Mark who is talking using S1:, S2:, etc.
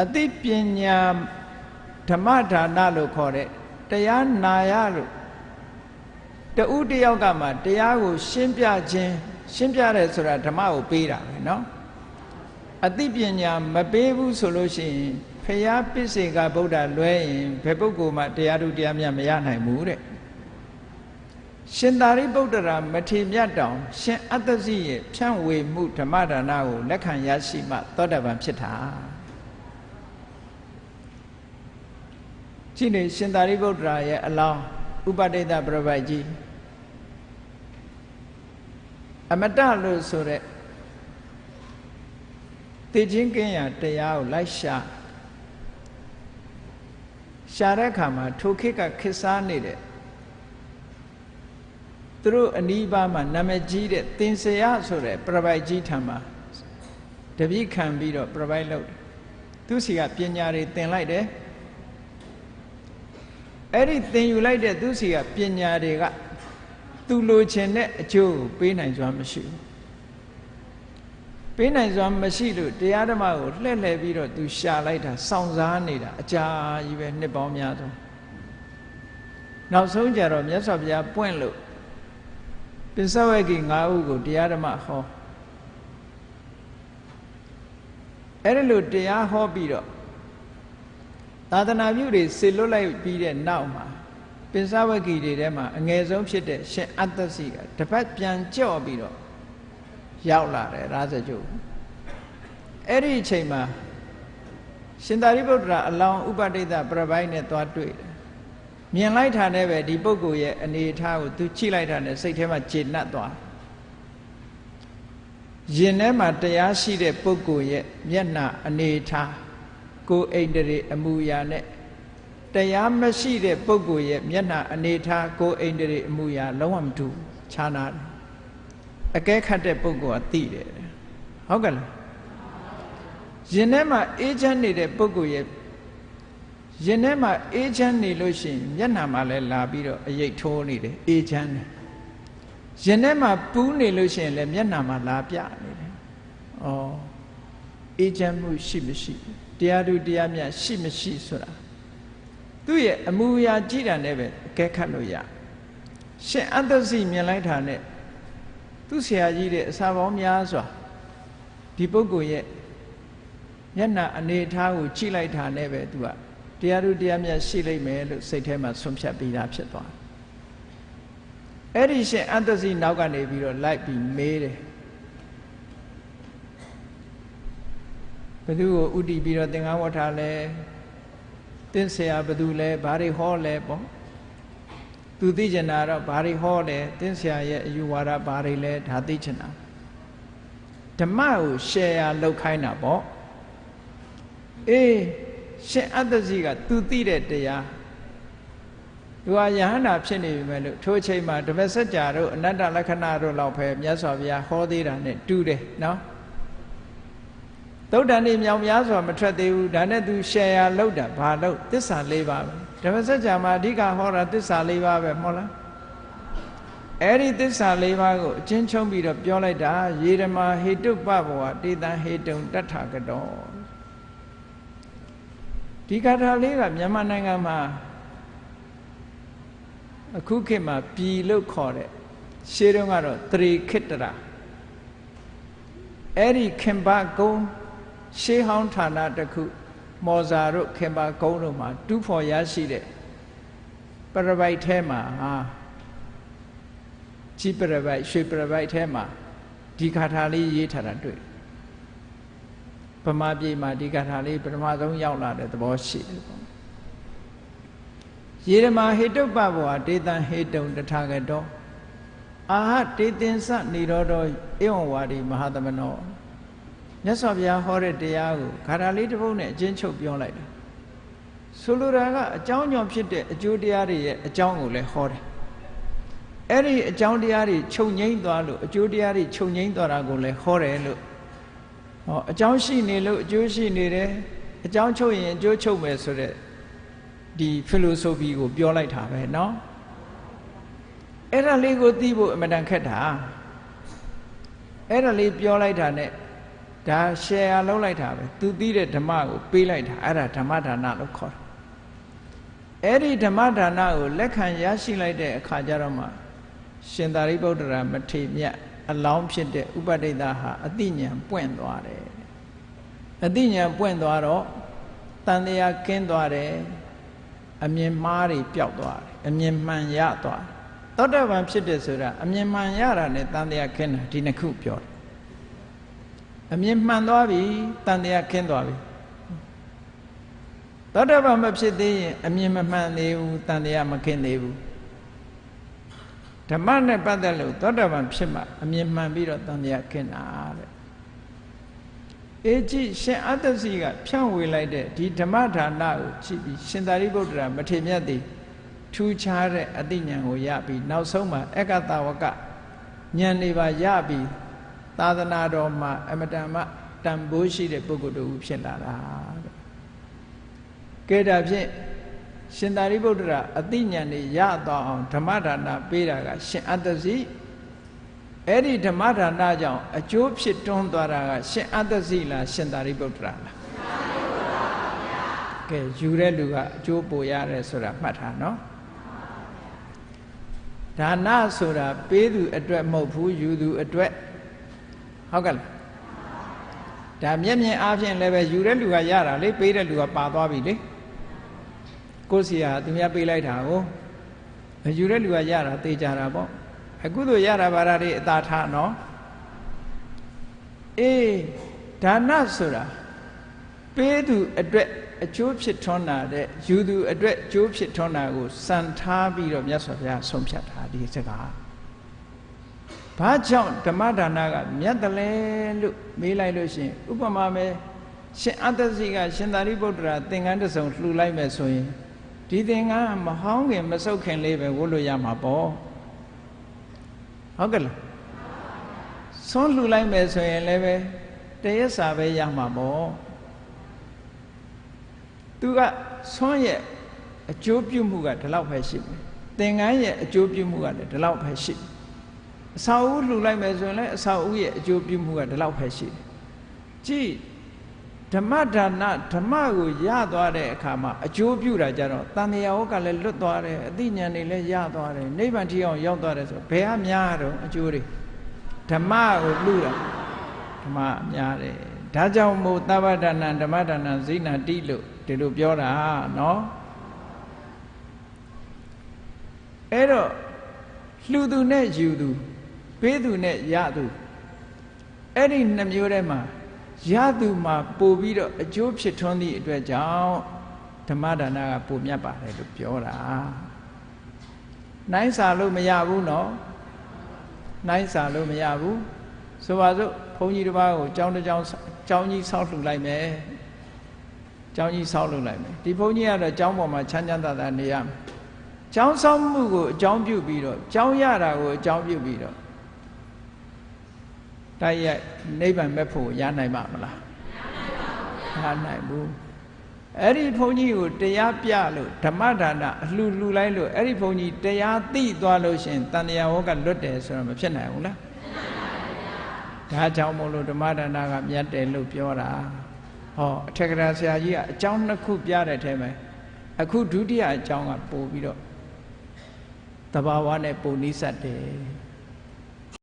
S1: အသိပညာဓမ္မဒါနလို့ခေါ်တဲ့တရားနာရလို့တဦးတယောက်ကမှတရားကို ရှင်းပြခြင်းရှင်းပြတယ်ဆိုတာဓမ္မကိုပေးတာပဲเนาะအသိပညာမပေးဘူးဆိုလို့ရှိရင်ဖရာပစ္စေကဗုဒ္ဓလွဲရင်ဘယ်ပုဂ္ဂိုလ်မှတရားထုတရားမြတ်မရနိုင်ဘူးတဲ့ရှင်သာရိပုတ္တရာမထေမြတ်တောင် ရှင်အတ္တစီရဲ့ဖြန့်ဝေမှုဓမ္မဒါနကိုလက်ခံရရှိမှသောတပန်ဖြစ်တာ ရှိနေရှင်သာရိပုတ္တရာရဲ့အလောင်းဥပဒိတပြပိုက်ကြီးအမတလို့ဆိုတဲ့သိချင်းကင်းရာတရားကိုလိုက်ရှာရှာတဲ့အခါမှာထိုခေတ်ကခေတ်စားနေတဲ့သူတို့အနီးပါးမှာနာမည်ကြီးတဲ့သင်္ဆရာဆိုတဲ့ပြပိုက်ကြီးထံမှာတပိခံပြီးတော့ပြပိုက်လုပ်တယ်သူစီကပညာတွေသင်လိုက်တယ် အဲ့ဒီသင်ယူလိုက်တဲ့သူစီကပညာတွေကသူလိုချင်တဲ့အကျိုးကိုပေးနိုင်စွာမရှိဘူးပေးနိုင်စွာမရှိလို့တရားဓမ္မကိုလှည့်လှည့်ပြီးတော့သူရှာလိုက်တာစောင့်စားနေတာအကြာကြီးပဲနှစ်ပေါင်းများစွာနောက်ဆုံးကြတော့မြတ်စွာဘုရားပွင့်လို့ပိဿဝဂီ၅ဦးကိုတရားဓမ္မဟောအဲ့ဒီလိုတရားဟောပြီးတော့ သာသနာပြုတွေဆေလွတ်လိုက်ပြီးတဲ့နောက်မှာပိဿဝဂီတွေထဲမှာအငယ်ဆုံးဖြစ်တဲ့ရှင်အတ္တစီကတပတ်ပြန်ကြော့ပြီးတော့ရောက်လာတယ်ရာဇကျုပ်အဲ့ဒီအချိန်မှာရှင်သာရိပုတ္တရာအလောင်းဥပဒိတပြပိုင်းနဲ့သွားတွေ့တယ်မြင်လိုက်တာနဲ့ပဲဒီပုဂ္ဂိုလ်ရဲ့အနေအထားကိုသူကြည့်လိုက်တာနဲ့စိတ်ထဲမှာကျေနပ်သွားရင်ထဲမှာတရားရှိတဲ့ပုဂ္ဂိုလ်ရဲ့မျက်နှာအနေအထား ကိုယ်အိန္ဒြေအမူအရာနဲ့တရားမရှိတဲ့ပုဂ္ဂိုလ်ရဲ့မျက်နှာအနေထားကိုယ်အိန္ဒြေအမူအရာလုံးဝမတူခြားနာတယ်အကဲခတ်တဲ့ပုဂ္ဂိုလ်ကသိတယ်ဟုတ်ကဲ့လားရင်ထဲမှာအေးချမ်းနေတဲ့ပုဂ္ဂိုလ်ရဲ့ရင်ထဲမှာအေးချမ်းနေလို့ရှိရင်မျက်နှာမှာလည်းလာပြီးတော့အရိပ်ထိုးနေတယ်အေးချမ်းတယ်ရင်ထဲမှာပူးနေလို့ရှိရင်လည်းမျက်နှာမှာလာပြနေတယ်ဩအေးချမ်းမှုရှိမရှိ တရားသူတရားမြတ်ရှိမရှိဆိုတာသူ့ရဲ့အမူအရာကြည့်တာနဲ့ပဲအကဲခတ်လို့ရရှင်အတ္တစီမြင်လိုက်တာနဲ့သူ့ဆရာကြီးတဲ့အစာပေါင်းများစွာဒီပုဂ္ဂိုလ်ရဲ့မျက်နှာအနေထားကိုကြည့်လိုက်တာနဲ့ပဲသူကတရားသူတရားမြတ်ရှိလိမ့်မယ်လို့စိတ်ထဲမှာဆွန့်ဖြတ်ပြီးသားဖြစ်သွားအဲ့ဒီရှင်အတ္တစီနောက်ကနေပြီးတော့လိုက်ပြီးမေးတယ် ဘသူကိုဥတီပြီးတော့သင်္ကန်းဝတ်ထားလဲသင်ဆရာဘသူလဲဘာတွေဟောလဲပေါ့သူသိကျင်တာတော့ဘာတွေဟောလဲသင်ဆရာရဲ့အယူဝါဒဘာတွေလဲဒါသိကျင်တာဓမ္မကိုရှယ်ယာလောက်ခိုင်းတာပေါ့အေးရှင်အတ္တစီကသူသိတဲ့တရားသူဟာယဟန္တာဖြစ်နေပြီမဲ့လို့ထိုအချိန်မှာဓမ္မစကြာတို့အနတ္တလက္ခဏာတို့လောက်ပဲမြတ်စွာဘုရားဟောသေးတာနဲ့တူတယ်နော် သုတ်တန်နေမြောင်များစွာမထွက်သေးဘူးဒါနဲ့သူရှယ်ယာလောက်တာဘာလို့သစ္စာ၄ပါးပဲဓမ္မစကြာမှာအဓိကဟောတာသစ္စာ၄ပါးပဲမဟုတ်လားအဲ့ဒီသစ္စာ၄ပါးကိုအချင်းချုပ်ပြီးတော့ပြောလိုက်တာယေရမဟေတုပဘောတေတံဟေတုံတထကတောဒီကထာလေးကမြန်မာနိုင်ငံမှာအခုခေတ်မှာပြည်လို့ခေါ်တဲ့ရှေးတုန်းကတော့တရိခိတ္တရာအဲ့ဒီခင်ဗကုံ ရှေးဟောင်းဌာနတစ်ခု မော်ဇာတို့ခင်ဗကုံတို့မှာတူးဖော်ရရှိတဲ့ပရပိုက်ထဲမှာဟာကြီးပရပိုက်ရွှေပရပိုက်ထဲမှာဒီကထာလေးရေးထားတာတွေ့ဗမာပြည်မှာဒီကထာလေးပထမဆုံးရောက်လာတဲ့သဘောရှိတယ်ပေါ့ယေရမဟေတုပ္ပဘောဒေတံဟေတုံတထာဂတောအာဟတေတင်္စနေရောတောဧဝံဝါဒီမဟာသမနော မြတ်စွာဘုရားဟောတဲ့တရားကိုခါထာလေးတစ်ပုဒ်နဲ့အချင်းချုပ်ပြောလိုက်တာဆိုလိုတာကအကြောင်းကြောင့်ဖြစ်တဲ့အကျိုးတရားတွေရဲ့အကြောင်းကိုလည်းဟောတယ်အဲ့ဒီအကြောင်းတရားတွေချုပ်ငိမ့်သွားလို့အကျိုးတရားတွေချုပ်ငိမ့်သွားတာကိုလည်းဟောတယ်လို့ဟောအကြောင်းရှိနေလို့အကျိုးရှိနေတယ်အကြောင်းချုပ်ရင်အကျိုးချုပ်မယ်ဆိုတဲ့ဒီ philosophy ကိုပြောလိုက်တာပဲเนาะအဲ့ဒါလေးကိုသိဖို့အမတန်ခက်တာအဲ့ဒါလေးပြောလိုက်တာ ਨੇ ဒါရှယ်ယာလုံးလိုက်တာပဲသူသိတဲ့ဓမ္မကိုပေးလိုက်တာအဲ့ဒါဓမ္မဒါနလို့ခေါ်တာအဲ့ဒီဓမ္မဒါနကိုလက်ခံရရှိလိုက်တဲ့အခါကျတော့မှရှင်သာရိပုတ္တရာမထေမြတ်အလောင်းဖြစ်တဲ့ဥပဒိတဟာအတိညာပွင့်သွားတယ်အတိညာပွင့်သွားတော့တန်တရားကင်းသွားတယ်အမြင်မှားတွေပျောက်သွားတယ်အမြင်မှန်ရသွားတယ်သောတာပန်ဖြစ်တယ်ဆိုတာအမြင်မှန်ရတာနဲ့တန်တရားခင်းတာဒီနှစ်ခုပြောတယ် အမြင်မှန်သွားပြီတန်တရားခင်းသွားပြီသောတာပန်မဖြစ်သေးရင်အမြင်မမှန်သေးဘူးတန်တရားမခင်းသေးဘူးဓမ္မနဲ့ပတ်သက်လို့သောတာပန်ဖြစ်မှအမြင်မှန်ပြီးတော့တန်တရားခင်းတာတဲ့အေကြည့်ရှင်အတ္တစီကဖြန့်ဝေလိုက်တဲ့ဒီဓမ္မဌာနကိုကြည့်ပြီးရှင်သာရိပုတ္တရာမထေမြတ်သည်ထူးခြားတဲ့အသိဉာဏ်ကိုရပြီးနောက်ဆုံးမှာအက္ကတဝကဉာဏ်တွေပါရပြီး သာသနာတော်မှာအမတန်မှတန်ဖိုးရှိတဲ့ပုဂ္ဂိုလ်တူဖြစ်လာတာတဲ့ကဲဒါဖြင့်ရှင်သာရိပုတ္တရာအသိဉာဏ်တွေရတော့အောင်ဓမ္မဒါနပေးတာကရှင်အတ္တစီအဲ့ဒီဓမ္မဒါနကြောင့်အကျိုးဖြစ်တွန်းသွားတာကရှင်အတ္တစီလားရှင်သာရိပုတ္တရာလားကဲယူတဲ့လူကအကျိုးပိုရတယ်ဆိုတာမှတ်ထားနော်ဒါနဆိုတာပေးသူအတွက်မဟုတ်ဘူးယူသူအတွက် ဟုတ်ကဲ့လားဒါမျက်မြင်အားဖြင့်လည်းပဲယူတဲ့လူကရတာလေပေးတဲ့လူကပါသွားပြီလေကိုယ်စီဟာသူများပေးလိုက်တာကိုယူတဲ့လူကရတာသေချာတာပေါ့အခုတို့ရတာပါရတွေအသာထားနော်အေးဒါနဆိုတာပေးသူအတွက်အကျိုးဖြစ်ထွန်းတာတဲ့ယူသူအတွက်အကျိုးဖြစ်ထွန်းတာကိုစံထားပြီးတော့မြတ်စွာဘုရားဆုံးဖြတ်တာဒီစကား ဘာကြောင့်ဓမ္မဒါနကမြတ်တယ်လဲလို့မေးလိုက်လို့ရှိရင်ဥပမာပဲရှင်အတ္တစီကရှင်သာရိပုတ္တရာသင်္ကန်းတစ်စုံလှူလိုက်မယ်ဆိုရင်ဒီသင်္ကန်းမဟောင်းခင်မဆုတ်ခင်လေးပဲဝတ်လို့ရမှာပေါ့ဟုတ်ကဲ့လားဆွန်းလှူလိုက်မယ်ဆိုရင်လည်းပဲတရက်စာပဲရမှာပေါ့သူကဆွမ်းရဲ့အကျိုးပြုမှုကဒီလောက်ပဲရှိမယ်သင်္ကန်းရဲ့အကျိုးပြုမှုကလည်းဒီလောက်ပဲရှိတယ် အစာအုပ်လှူလိုက်မယ်ဆိုရင်လည်းအစာအုပ်ရဲ့အကျိုးပြုမှုကဒီလောက်ပဲရှိတယ်ကြည့်ဓမ္မဒါနဓမ္မကိုရသွားတဲ့အခါမှာအကျိုးပြုတာကြတော့တန်မြာဝကလည်းလွတ်သွားတယ်အသိဉာဏ်တွေလည်းရသွားတယ်နိဗ္ဗာန်ထိအောင်ရောက်သွားတယ်ဆိုဘယ်အများတော့အကျိုးတွေဓမ္မကိုလှူတာဓမ္မအများတယ်ဒါကြောင့်မို့သဗ္ဗဒါနဓမ္မဒါနဇိနာတိလို့ဒီလိုပြောတာနော်အဲ့တော့လှူသူနဲ့ယူသူ ပေးသူနဲ့ရသူအဲ့ဒီနှမျိုးထဲမှာရသူမှာပို့ပြီးတော့အကျိုးဖြစ်ထွန်းသည့်အတွက်ကြောင့်ဓမ္မဒါနကပိုမြတ်ပါတယ်လို့ပြောတာနိုင်စာလို့မရဘူးနော်နိုင်စာလို့မရဘူးဆိုပါစို့ဘုန်းကြီးတစ်ပါးကိုကြောင်းတစ်ကြောင်းကြောင်းကြီးဆောက်လှူလိုက်မယ်ကျောင်းကြီးဆောက်လုပ်လိုက်မယ်ဒီဘုန်းကြီးကတော့ကျောင်းပေါ်မှာချမ်းချမ်းသာသာနေရမယ်ကျောင်းဆောက်မှုကိုအကြောင်းပြုပြီးတော့ကျောင်းရတာကိုအကြောင်းပြုပြီးတော့ တိုက်ရိုက်နိဗ္ဗာန်မဲ့ဖို့ရနိုင်ပါမလားမနိုင်ဘူးအဲ့ဒီဘုန်းကြီးကိုတရားပြလို့ဓမ္မဒါနအလှလှလိုက်လို့အဲ့ဒီဘုန်းကြီးတရားသိသွားလို့ရှင်တန်တရားဝကလွတ်တယ်ဆိုတော့မဖြစ်နိုင်ဘူးလားဒါကြောင့်မို့လို့ဓမ္မဒါနကမြတ်တယ်လို့ပြောတာဟောအထက်ကရာဆရာကြီးကအကြောင်းနှစ်ခုပြတဲ့အထဲမှာအခုဒုတိယအကြောင်းကပို့ပြီးတော့တဘာဝနဲ့ပုံနိစ္စတယ်